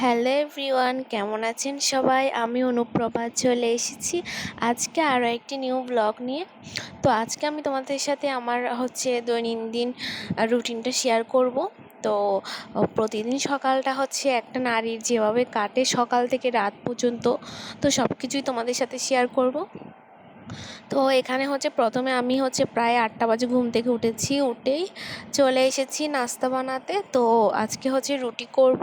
Hello everyone, কেমন আছেন সবাই? আমি অনুপ্রভা চলে এসেছি আজকে আরও একটি নিউ ব্লগ নিয়ে। তো আজকে আমি তোমাদের সাথে আমার হচ্ছে দৈনন্দিন রুটিনটা শেয়ার করব। তো প্রতিদিন সকালটা হচ্ছে একটা নারীর যেভাবে কাটে সকাল থেকে রাত পর্যন্ত। তো সব কিছুই তোমাদের সাথে শেয়ার করব। তো এখানে হচ্ছে প্রথমে আমি হচ্ছে প্রায় আটটা বাজে ঘুম থেকে উঠেছি, উঠেই চলে এসেছি নাস্তা বানাতে। তো আজকে হচ্ছে রুটি করব।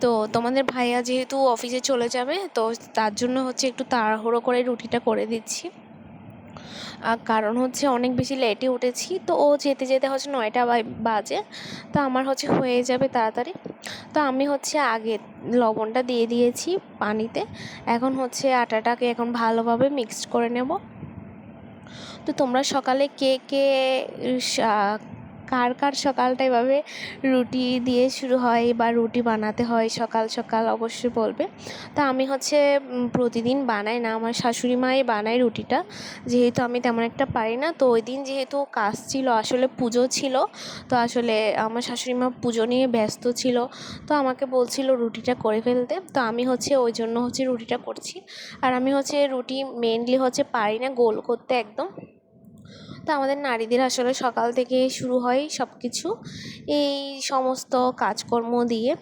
তো তোমাদের ভাইয়া যেহেতু অফিসে চলে যাবে, তো তার জন্য হচ্ছে একটু তাড়াহুড়ো করে রুটিটা করে দিচ্ছি। কারণ হচ্ছে অনেক বেশি লেটে উঠেছি, তো ও যেতে যেতে হচ্ছে নয়টা বাজে, তো আমার হচ্ছে হয়ে যাবে তাড়াতাড়ি। তো আমি হচ্ছে আগে লবণটা দিয়ে দিয়েছি পানিতে, এখন হচ্ছে আটাটাকে এখন ভালোভাবে মিক্সড করে নেব। তো তোমরা সকালে কে কে কার কার সকালটা এভাবে রুটি দিয়ে শুরু হয় বা রুটি বানাতে হয় সকাল সকাল অবশ্যই বলবে। তা আমি হচ্ছে প্রতিদিন বানাই না, আমার শাশুড়ি মাই বানায় রুটিটা। যেহেতু আমি তেমন একটা পারি না, তো ওই দিন যেহেতু কাজ ছিল, আসলে পুজো ছিল, তো আসলে আমার শাশুড়ি মা পুজো নিয়ে ব্যস্ত ছিল, তো আমাকে বলছিল রুটিটা করে ফেলতে। তো আমি হচ্ছে ওই জন্য হচ্ছে রুটিটা করছি। আর আমি হচ্ছে রুটি মেনলি হচ্ছে পারি না গোল করতে একদম। তো আমাদের নারীদের আসলে সকাল থেকে শুরু হয় সব কিছু এই সমস্ত কাজকর্ম দিয়ে।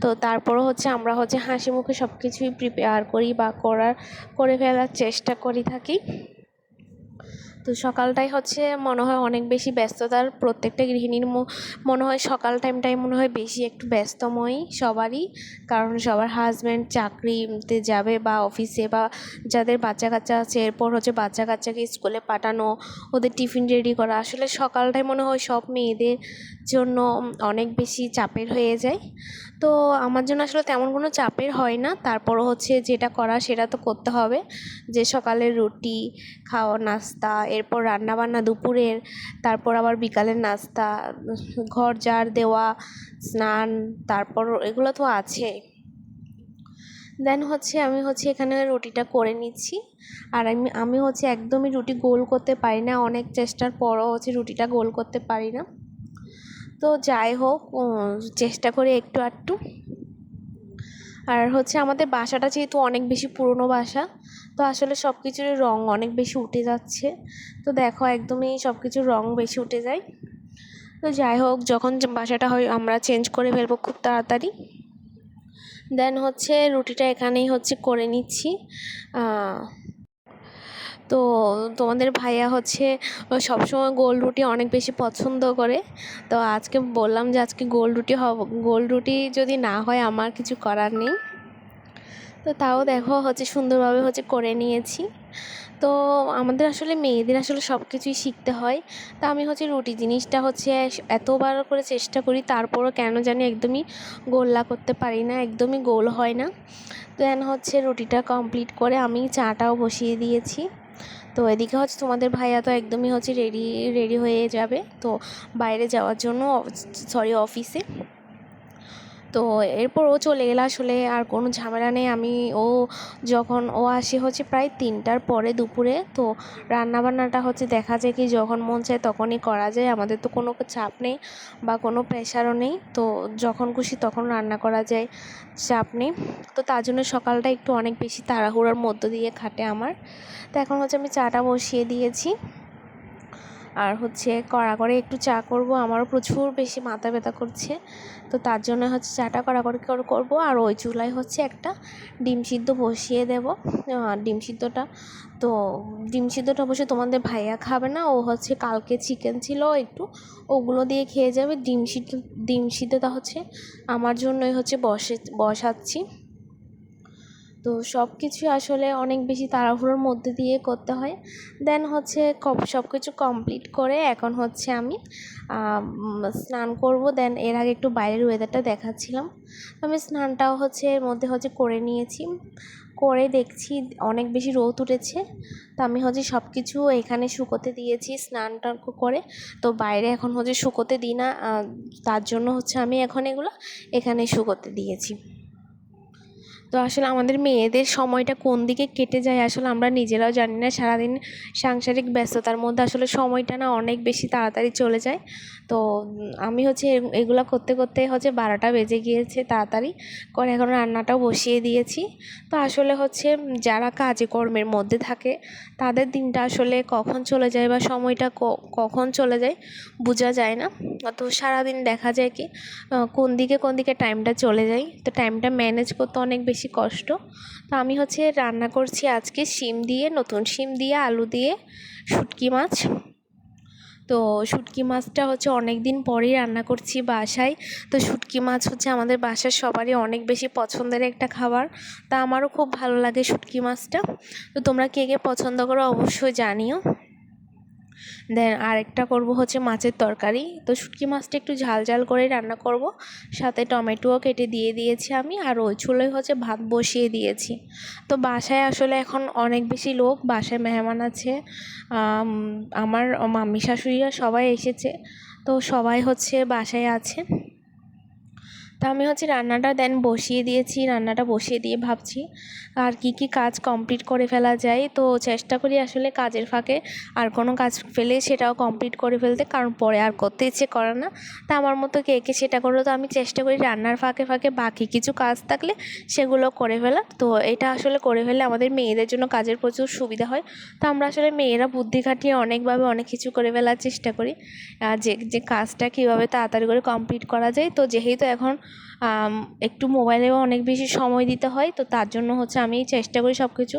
তো তারপরও হচ্ছে আমরা হচ্ছে হাসি মুখে সব কিছুই প্রিপেয়ার করি বা করার, করে ফেলার চেষ্টা করি থাকি। তো সকালটাই হচ্ছে মনে হয় অনেক বেশি ব্যস্ততার প্রত্যেকটা গৃহিণীর মনে হয় সকাল টাইমটাই মনে হয় বেশি একটু ব্যস্তময় সবারই। কারণ সবার হাজব্যান্ড চাকরিতে যাবে বা অফিসে বা যাদের বাচ্চা কাচ্চা আছে, এরপর হচ্ছে বাচ্চা কাচ্চাকে স্কুলে পাঠানো, ওদের টিফিন রেডি করা। আসলে সকালটাই মনে হয় সব মেয়েদের জন্য অনেক বেশি চাপের হয়ে যায়। তো আমার জন্য আসলে তেমন কোনো চাপের হয় না। তারপরও হচ্ছে যেটা করা সেটা তো করতে হবে। যে সকালের রুটি, খাওয়া, নাস্তা এরপর রান্নাবান্না দুপুরের, তারপর আবার বিকালের নাস্তা, ঘর, ঝাড়, দেওয়া, স্নান, তারপর এগুলো তো আছে। দেন হচ্ছে আমি হচ্ছে এখানে রুটিটা করে নিচ্ছি। আর আমি আমি হচ্ছে একদমই রুটি গোল করতে পারি না, অনেক চেষ্টার পরও হচ্ছে রুটিটা গোল করতে পারি না। তো যাই হোক চেষ্টা করি একটু আধটু। আর হচ্ছে আমাদের বাসাটা যেহেতু অনেক বেশি পুরনো বাসা তো আসলে সব কিছুরই রঙ অনেক বেশি উঠে যাচ্ছে। তো দেখো একদমই সব কিছুর রঙ বেশি উঠে যায়। তো যাই হোক, যখন বাসাটা হয় আমরা চেঞ্জ করে ফেলব খুব তাড়াতাড়ি। দেন হচ্ছে রুটিটা এখানেই হচ্ছে করে নিচ্ছি। তো তোমাদের ভাইয়া হচ্ছে সবসময় গোল রুটি অনেক বেশি পছন্দ করে। তো আজকে বললাম যে আজকে গোল রুটি হব, গোল রুটি যদি না হয় আমার কিছু করার নেই। তো তাও দেখো হচ্ছে সুন্দরভাবে হচ্ছে করে নিয়েছি। তো আমাদের আসলে মেয়েদের আসলে সব কিছুই শিখতে হয়। তা আমি হচ্ছে রুটি জিনিসটা হচ্ছে এতবার করে চেষ্টা করি, তারপরও কেন জানি একদমই গোল্লা করতে পারি না, একদমই গোল হয় না। তো দেন হচ্ছে রুটিটা কমপ্লিট করে আমি চাটাও বসিয়ে দিয়েছি। তো এদিকে হচ্ছে তোমাদের ভাইয়া তো একদমই হচ্ছে রেডি রেডি হয়ে যাবে। তো বাইরে যাওয়ার জন্য সরি অফিসে তো এরপর ও চলে গেলে আসলে, আর কোনো ঝামেলা নেই। আমি, ও যখন, ও আসে হচ্ছে প্রায় তিনটার পরে দুপুরে। তো রান্নাবান্নাটা হচ্ছে দেখা যায় কি, যখন মন চায় তখনই করা যায়। আমাদের তো কোনো চাপ নেই বা কোনো প্রেশারও নেই। তো যখন খুশি তখন রান্না করা যায়, চাপ নেই। তো তার জন্য সকালটা একটু অনেক বেশি তাড়াহুড়োর মধ্য দিয়ে খাটে আমার। তো এখন হচ্ছে আমি চাটা বসিয়ে দিয়েছি। আর হচ্ছে কড়া করে একটু চা করব। আমারও প্রচুর বেশি মাথা ব্যথা করছে। তো তার জন্য হচ্ছে চাটা কড়া করে করব। আর ওই চুলায় হচ্ছে একটা ডিম সিদ্ধ বসিয়ে দেব। ডিম সিদ্ধটা। তো ডিম সিদ্ধটা অবশ্যই তোমাদের ভাইয়া খাবে না। ও হচ্ছে কালকে চিকেন ছিল একটু। ওগুলো দিয়ে খেয়ে যাবে। ডিম সিদ্ধ, ডিম সিদ্ধটা হচ্ছে আমার জন্যই হচ্ছে বসে, বসাচ্ছি। তো সব কিছু আসলে অনেক বেশি তাড়াহুড়োর মধ্যে দিয়ে করতে হয়। দেন হচ্ছে সব কিছু কমপ্লিট করে এখন হচ্ছে আমি স্নান করব। দেন এর আগে একটু বাইরের ওয়েদারটা দেখাচ্ছিলাম। আমি স্নানটাও হচ্ছে এর মধ্যে হচ্ছে করে নিয়েছি। করে দেখছি অনেক বেশি রোদ উঠেছে। তো আমি হচ্ছে সব কিছু এখানে শুকোতে দিয়েছি স্নানটা করে। তো বাইরে এখন হচ্ছে শুকোতে দিই না তার জন্য হচ্ছে আমি এখন এগুলো এখানে শুকোতে দিয়েছি। তো আসলে আমাদের মেয়েদের সময়টা কোন দিকে কেটে যায় আসলে আমরা নিজেরাও জানি না। সারাদিন সাংসারিক ব্যস্ততার মধ্যে আসলে সময়টা না অনেক বেশি তাড়াতাড়ি চলে যায়। তো আমি হচ্ছে এগুলো করতে করতে হচ্ছে বারোটা বেজে গিয়েছে তাড়াতাড়ি। করে এখন রান্নাটাও বসিয়ে দিয়েছি। তো আসলে হচ্ছে যারা কাজে কর্মের মধ্যে থাকে, তাদের দিনটা আসলে কখন চলে যায় বা সময়টা কখন চলে যায় বোঝা যায় না। তো সারাদিন দেখা যায় কি কোন দিকে কোন দিকে টাইমটা চলে যায়। তো টাইমটা ম্যানেজ করতে অনেক বেশি কষ্ট। তো আমি হচ্ছে রান্না করছি আজকে শিম দিয়ে, নতুন শিম দিয়ে, আলু দিয়ে শুটকি মাছ। তো শুটকি মাছটা হচ্ছে অনেক দিন পরেই রান্না করছি বাসায়। তো শুটকি মাছ হচ্ছে আমাদের বাসার সবারই অনেক বেশি পছন্দের একটা খাবার। তা আমারও খুব ভালো লাগে শুটকি মাছটা। তো তোমরা কে কে পছন্দ করো অবশ্যই জানিও। দেন আরেকটা করব হচ্ছে মাছের তরকারি। তো শুটকি মাছটা একটু ঝাল ঝাল করে রান্না করব। সাথে টমেটোও কেটে দিয়ে দিয়েছি আমি, আর ওই চুলোয় হচ্ছে ভাত বসিয়ে দিয়েছি। তো বাসায় আসলে এখন অনেক বেশি লোক, বাসায় মেহমান আছে। আমার মাম্মি শাশুড়িরা সবাই এসেছে। তো সবাই হচ্ছে বাসায় আছে। তো আমি হচ্ছে রান্নাটা দেন বসিয়ে দিয়েছি, রান্নাটা বসিয়ে দিয়ে ভাবছি আর কি কি কাজ কমপ্লিট করে ফেলা যায়। তো চেষ্টা করি আসলে কাজের ফাঁকে আর কোনো কাজ ফেলে সেটাও কমপ্লিট করে ফেলতে, কারণ পরে আর করতে ইচ্ছে করে না। তা আমার মতো কে কে সেটা করল, তো আমি চেষ্টা করি রান্নার ফাঁকে ফাঁকে বাকি কিছু কাজ থাকলে সেগুলো করে ফেলা। তো এটা আসলে করে ফেলে আমাদের মেয়েদের জন্য কাজের প্রচুর সুবিধা হয়। তো আমরা আসলে মেয়েরা বুদ্ধি খাটিয়ে অনেকভাবে অনেক কিছু করে ফেলার চেষ্টা করি। যে যে কাজটা কীভাবে তাড়াতাড়ি করে কমপ্লিট করা যায়। তো যেহেতু এখন একটু মোবাইলেও অনেক বেশি সময় দিতে হয়, তো তার জন্য হচ্ছে আমি চেষ্টা করি সব কিছু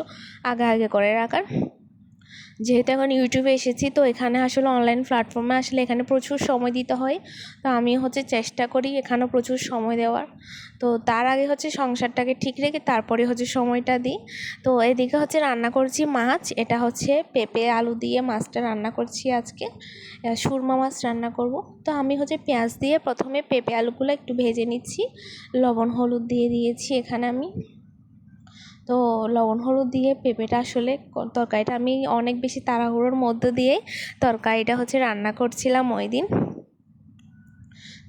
আগে আগে করে রাখার। যেহেতু এখন ইউটিউবে এসেছি, তো এখানে আসলে অনলাইন প্ল্যাটফর্মে আসলে এখানে প্রচুর সময় দিতে হয়। তো আমি হচ্ছে চেষ্টা করি এখানেও প্রচুর সময় দেওয়ার। তো তার আগে হচ্ছে সংসারটাকে ঠিক রেখে তারপরে হচ্ছে সময়টা দিই। তো এদিকে হচ্ছে রান্না করছি মাছ, এটা হচ্ছে পেঁপে, আলু দিয়ে মাছটা রান্না করছি আজকে। সুরমা মাছ রান্না করব। তো আমি হচ্ছে পেঁয়াজ দিয়ে প্রথমে পেঁপে আলুগুলো একটু ভেজে নিচ্ছি, লবণ, হলুদ দিয়ে দিয়েছি এখানে আমি। তো লবণ হলুদ দিয়ে পেঁপেটা আসলে তরকারিটা আমি অনেক বেশি তাড়াহুড়োর মধ্য দিয়ে তরকারিটা হচ্ছে রান্না করছিলাম ওই দিন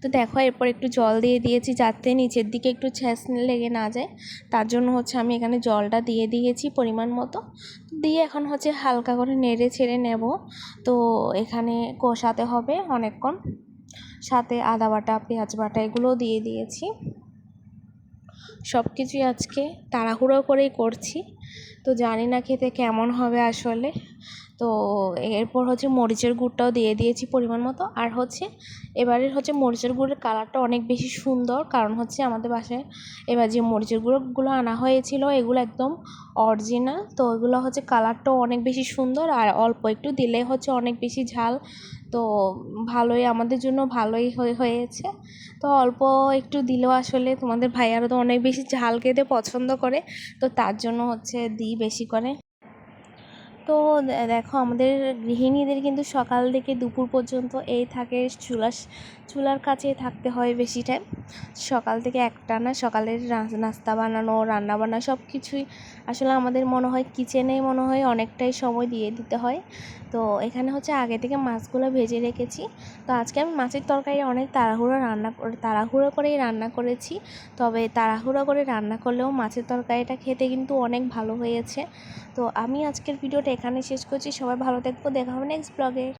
তো দেখো, এরপর একটু জল দিয়ে দিয়েছি যাতে নিচের দিকে একটু ছ্যাঁচ লেগে না যায়। তার জন্য হচ্ছে আমি এখানে জলটা দিয়ে দিয়েছি পরিমাণ মতো। দিয়ে এখন হচ্ছে হালকা করে নেড়ে ছেড়ে নেব। তো এখানে কষাতে হবে অনেকক্ষণ। সাথে আদা বাটা, পেঁয়াজ বাটা এগুলোও দিয়ে দিয়েছি। সব কিছুই আজকে তাড়াহুড়ো করেই করছি। তো জানি না খেতে কেমন হবে আসলে। তো এরপর হচ্ছে মরিচের গুঁড়টাও দিয়ে দিয়েছি পরিমাণ মতো। আর হচ্ছে এবারের হচ্ছে মরিচের গুঁড়ের কালারটা অনেক বেশি সুন্দর, কারণ হচ্ছে আমাদের বাসায় এবার যে মরিচের গুঁড়োগুলো আনা হয়েছিল, এগুলো একদম অরিজিনাল তো এগুলো হচ্ছে কালারটাও অনেক বেশি সুন্দর আর অল্প একটু দিলে হচ্ছে অনেক বেশি ঝাল। তো ভালোই, আমাদের জন্য ভালোই হয়েছে। তো অল্প একটু দিলেও আসলে তোমাদের ভাইয়ারা তো অনেক বেশি ঝাল খেতে পছন্দ করে, তো তার জন্য হচ্ছে দিই বেশি করে। তো দেখো আমাদের গৃহিণীদের কিন্তু সকাল থেকে দুপুর পর্যন্ত এই থাকে চুলা চুলার কাছে থাকতে হয় বেশি টাইম সকাল থেকে একটা না, সকালের নাস্তা বানানো, রান্না বান্না সব কিছুই আসলে আমাদের মনে হয় কিচেনে মনে হয় অনেকটাই সময় দিয়ে দিতে হয়। তো এখানে হচ্ছে আগে থেকে মাছগুলো ভেজে রেখেছি। তো আজকে আমি মাছের তরকারি অনেক তাড়াহুড়ো রান্না তাড়াহুড়ো করেই রান্না করেছি। তবে তাড়াহুড়ো করে রান্না করলেও মাছের তরকারিটা খেতে কিন্তু অনেক ভালো হয়েছে। তো আমি আজকের ভিডিওটা এখানে শেষ করছি। সবাই ভালো থাকব। দেখা হবে নেক্সট ব্লগে